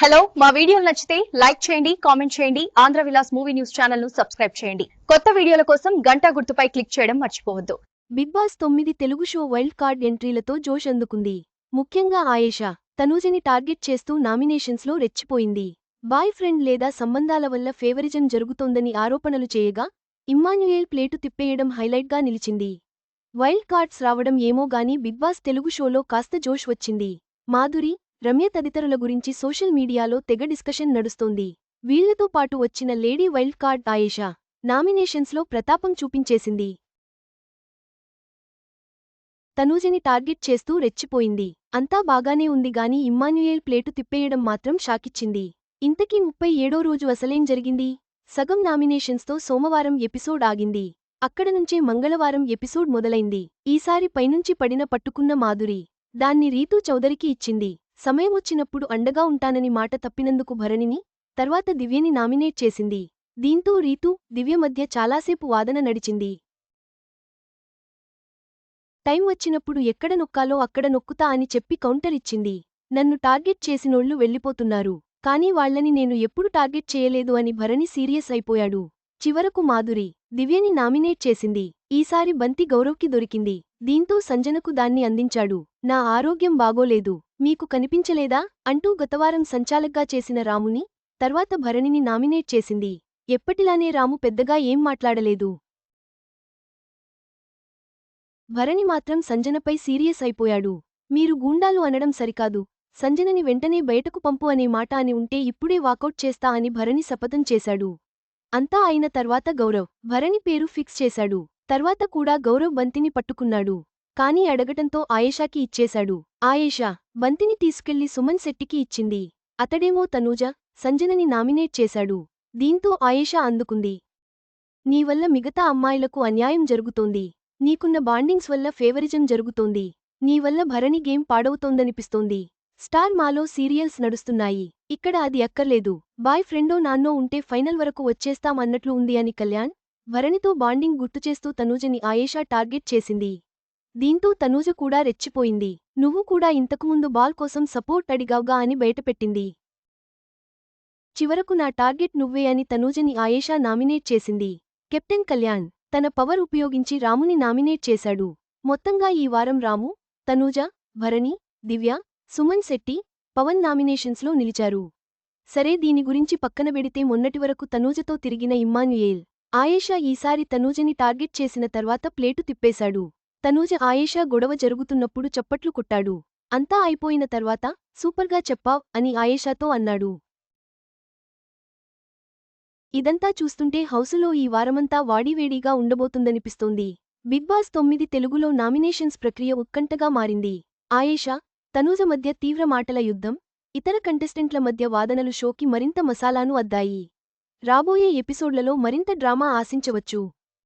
Hello మా వీడియోలు నచ్చితే లైక్ చేయండి కామెంట్ చేయండి ఆంధ్ర విలాస్ మూవీ న్యూస్ ఛానల్ను సబ్స్క్రైబ్ చేయండి. కొత్త వీడియోల కోసం గంట గుర్తుపై క్లిక్ చేయడం మర్చిపోవద్దు. బిగ్ బాస్ తొమ్మిది తెలుగు షో వైల్డ్ కార్డ్ ఎంట్రీలతో జోష్ అందుకుంది. ముఖ్యంగా ఆయేషా తనూజని టార్గెట్ చేస్తూ నామినేషన్స్లో రెచ్చిపోయింది. బాయ్ ఫ్రెండ్ లేదా సంబంధాల వల్ల ఫేవరిజం జరుగుతోందని ఆరోపణలు చేయగా ఇమ్మాన్యుయేల్ ప్లేటు తిప్పేయడం హైలైట్గా నిలిచింది. వైల్డ్ కార్డ్స్ రావడం ఏమో గాని బిగ్ బాస్ తెలుగు షోలో కాస్త జోష్ వచ్చింది. మాధురి రమ్య తదితరుల గురించి సోషల్ మీడియాలో తెగ డిస్కషన్ నడుస్తోంది. వీళ్ళతో పాటు వచ్చిన లేడీ వైల్డ్ కార్డ్ ఆయేషా నామినేషన్స్లో ప్రతాపం చూపించేసింది. తనూజని టార్గెట్ చేస్తూ రెచ్చిపోయింది. అంతా బాగానే ఉంది గాని ఇమ్మాన్యుయేల్ ప్లేటు తిప్పేయడం మాత్రం షాకిచ్చింది. ఇంతకీ ముప్పై ఏడో రోజు అసలేం జరిగింది? సగం నామినేషన్స్తో సోమవారం ఎపిసోడ్ ఆగింది. అక్కడ నుంచే మంగళవారం ఎపిసోడ్ మొదలైంది. ఈసారి పైనుంచి పడిన పట్టుకున్న మాధురి దాన్ని రీతూ చౌదరికి ఇచ్చింది. సమయమొచ్చినప్పుడు అండగా ఉంటానని మాట తప్పినందుకు భరణిని తర్వాత దివ్యని నామినేట్ చేసింది. దీంతో రీతూ దివ్య మధ్య చాలాసేపు వాదన నడిచింది. టైం వచ్చినప్పుడు ఎక్కడ నొక్కాలో అక్కడ నొక్కుతా అని చెప్పి కౌంటర్ ఇచ్చింది. నన్ను టార్గెట్ చేసినోళ్ళు వెళ్ళిపోతున్నారు. కానీ వాళ్ళని నేను ఎప్పుడు టార్గెట్ చేయలేదు అని భరణి సీరియస్ అయిపోయాడు. చివరకు మాధురి దివ్యని నామినేట్ చేసింది. ఈసారి బంతి గౌరవ్కి దొరికింది. దీంతో సంజనకు దాన్ని అందించాడు. నా ఆరోగ్యం బాగోలేదు. మీకు కనిపించలేదా? అంటూ గతవారం సంచాలక్గా చేసిన రాముని తర్వాత భరణిని నామినేట్ చేసింది. ఎప్పటిలానే రాము పెద్దగా ఏం మాట్లాడలేదు. భరణి మాత్రం సంజనపై సీరియస్ అయిపోయాడు. మీరు గూండాలు అనడం సరికాదు. సంజనని వెంటనే బయటకు పంపు అనే మాట అని ఉంటే ఇప్పుడే వాకౌట్ చేస్తా అని భరణి శపథం చేశాడు. అంతా అయిన తర్వాత గౌరవ్ భరణి పేరు ఫిక్స్ చేశాడు. తర్వాత కూడా గౌరవ్ బంతిని పట్టుకున్నాడు. కానీ అడగటంతో ఆయేషాకి ఇచ్చేశాడు. ఆయేషా బంతిని తీసుకెళ్ళి సుమన్ శెట్టికి ఇచ్చింది. అతడేమో తనూజ సంజనని నామినేట్ చేశాడు. దీంతో ఆయేషా అందుకుంది. నీవల్ల మిగతా అమ్మాయిలకు అన్యాయం జరుగుతోంది. నీకున్న బాండింగ్స్ వల్ల ఫేవరిజం జరుగుతోంది. నీవల్ల భరణి గేమ్ పాడవుతోందనిపిస్తోంది. స్టార్ మాలో సీరియల్స్ నడుస్తున్నాయి. ఇక్కడ అది అక్కర్లేదు. బాయ్ ఫ్రెండో నాన్నో ఉంటే ఫైనల్ వరకు వచ్చేస్తాం అన్నట్లు ఉంది అని కళ్యాణ్ భరణితో బాండింగ్ గుర్తుచేస్తూ తనూజని ఆయేషా టార్గెట్ చేసింది. దీంతో తనూజ కూడా రెచ్చిపోయింది. నువ్వు కూడా ఇంతకుముందు బాల్ కోసం సపోర్ట్ అడిగావుగా అని బయటపెట్టింది. చివరకు నా టార్గెట్ నువ్వే అని తనూజని ఆయేషా నామినేట్ చేసింది. కెప్టెన్ కళ్యాణ్ తన పవర్ ఉపయోగించి రాముని నామినేట్ చేశాడు. మొత్తంగా ఈ వారం రాము తనూజ భరణి దివ్య సుమన్ శెట్టి పవన్ నామినేషన్స్లో నిలిచారు. సరే దీని గురించి పక్కన పెడితే మొన్నటివరకు తనూజతో తిరిగిన ఇమ్మాన్యుయేల్. ఆయేషా ఈసారి తనూజని టార్గెట్ చేసిన తర్వాత ప్లేటు తిప్పేశాడు. తనూజ ఆయేషా గొడవ జరుగుతున్నప్పుడు చప్పట్లు కొట్టాడు. అంతా అయిపోయిన తర్వాత సూపర్గా చెప్పావ్ అని ఆయేషాతో అన్నాడు. ఇదంతా చూస్తుంటే హౌసులో ఈ వారమంతా వాడివేడిగా ఉండబోతుందనిపిస్తోంది. బిగ్ బాస్ తొమ్మిది తెలుగులో నామినేషన్స్ ప్రక్రియ ఉత్కంఠగా మారింది. ఆయేషా తనూజ మధ్య తీవ్ర మాటల యుద్ధం ఇతర కంటెస్టెంట్ల మధ్య వాదనలు షోకి మరింత మసాలాను అద్దాయి. రాబోయే ఎపిసోడ్లలో మరింత డ్రామా ఆశించవచ్చు.